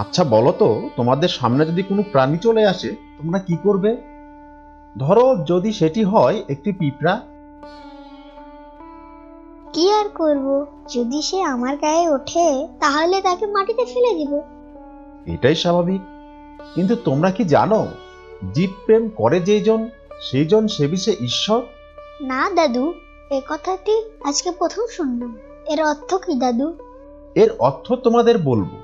আচ্ছা বলো তো তোমাদের সামনে যদি কোনো প্রাণী চলে আসে তোমরা কি করবে? ধরো যদি সেটি হয় একটি পিঁপড়া। কি আর করব? যদি সে আমার গায়ে ওঠে তাহলে তাকে মাটিতে ফেলে দিব। এটাই স্বাভাবিক। কিন্তু তোমরা কি জানো জীব প্রেম করে যেজন সেইজন সে বিষয়ে ঈশ্বর? না দাদু এ কথাটি আজকে প্রথম শুনলাম। এর অর্থ কি দাদু? এর অর্থ তোমাদের বলব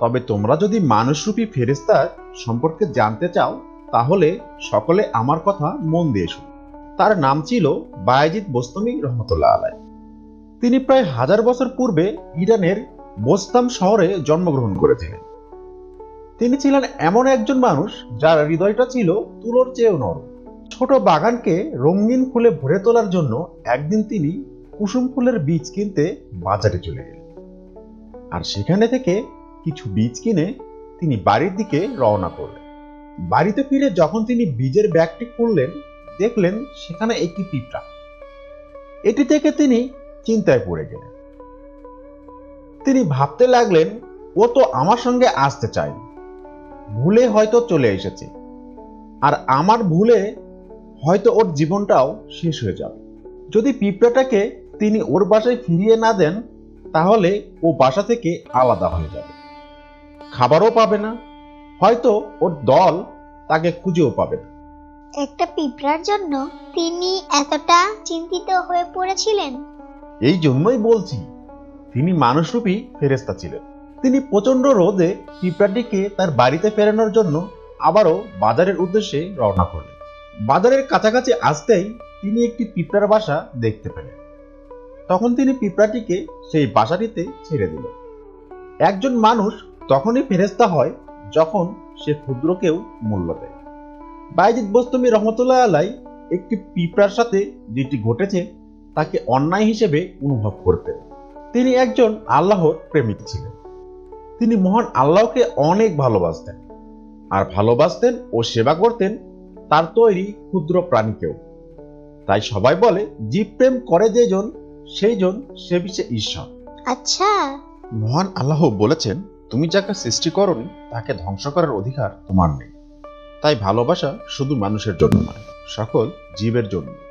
তবে তোমরা যদি মানুষরূপী ফেরেস্তার সম্পর্কে জানতে চাও, তাহলে সকলে আমার কথা মন দিয়ে শুনো। তার নাম ছিল বায়াজিদ বোস্তমি রহমতুল্লাহ আলাই। তিনি প্রায় হাজার বছর পূর্বে ইরানের বোস্তাম শহরে জন্মগ্রহণ করেছিলেন। তিনি ছিলেন এমন একজন মানুষ যার হৃদয়টা ছিল তুলোর চেয়েও নরম। ছোট বাগানকে রঙিন ফুলে ভরে তোলার জন্য একদিন তিনি কুসুম ফুলের বীজ কিনতে বাজারে চলে গেলেন। আর সেখানে থেকে কিছু বীজ কিনে তিনি বাড়ির দিকে রওনা করলেন। বাড়িতে ফিরে যখন তিনি বীজের ব্যাগটি খুললেন, দেখলেন সেখানে একটি পিঁপড়া। এটি থেকে তিনি চিন্তায় পড়ে গেলেন। তিনি ভাবতে লাগলেন, ও তো আমার সঙ্গে আসতে চায় ভুলে হয়তো চলে এসেছে। আর আমার ভুলে হয়তো ওর জীবনটাও শেষ হয়ে যাবে। যদি পিঁপড়াটাকে তিনি ওর বাসায় ফিরিয়ে না দেন, তাহলে ও বাসা থেকে আলাদা হয়ে যাবে। খাবারও পাবে না। হয়তো ওর দল তাকে খুঁজেও পাবে না। একটা পিঁপড়ার জন্য তিনি এতটা চিন্তিত হয়ে পড়েছিলেন। এই জন্যই বলছি তিনি মানুষরূপী ফেরেস্তা ছিলেন। তিনি প্রচণ্ড রোদে পিঁপড়াটিকে তার বাড়িতে ফেরানোর জন্য আবারও বাজারের উদ্দেশ্যে রওনা করলেন। বাজারের কাছাকাছি আসতেই তিনি একটি পিঁপড়ার বাসা দেখতে পেলেন। তখন তিনি পিঁপড়াটিকে সেই বাসাটিতে ছেড়ে দিলেন। একজন মানুষ তখনই ফেরেস্তা হয় যখন সে ক্ষুদ্রকেও মূল্য দেয়। বাইজিদ বস্তমি রহমতুল্লাহ আলাই একটি পিঁপড়ার সাথে যেটি ঘটেছে তাকে অন্যায় হিসেবে অনুভব করতেন। তিনি একজন আল্লাহর প্রেমিক ছিলেন। তিনি মহান আল্লাহকে অনেক ভালোবাসতেন আর ভালোবাসতেন ও সেবা করতেন তার তৈরি ক্ষুদ্র প্রাণীকেও। তাই সবাই বলে জীব প্রেম করে যেজন সেইজন সে বিষয়ে ঈশ্বর। আচ্ছা। মহান আল্লাহ বলেছেন তুমি যাকে সৃষ্টি করনি, তাকে ধ্বংস করার অধিকার তোমার নেই। তাই ভালোবাসা শুধু মানুষের জন্য নয়, সকল জীবের জন্য।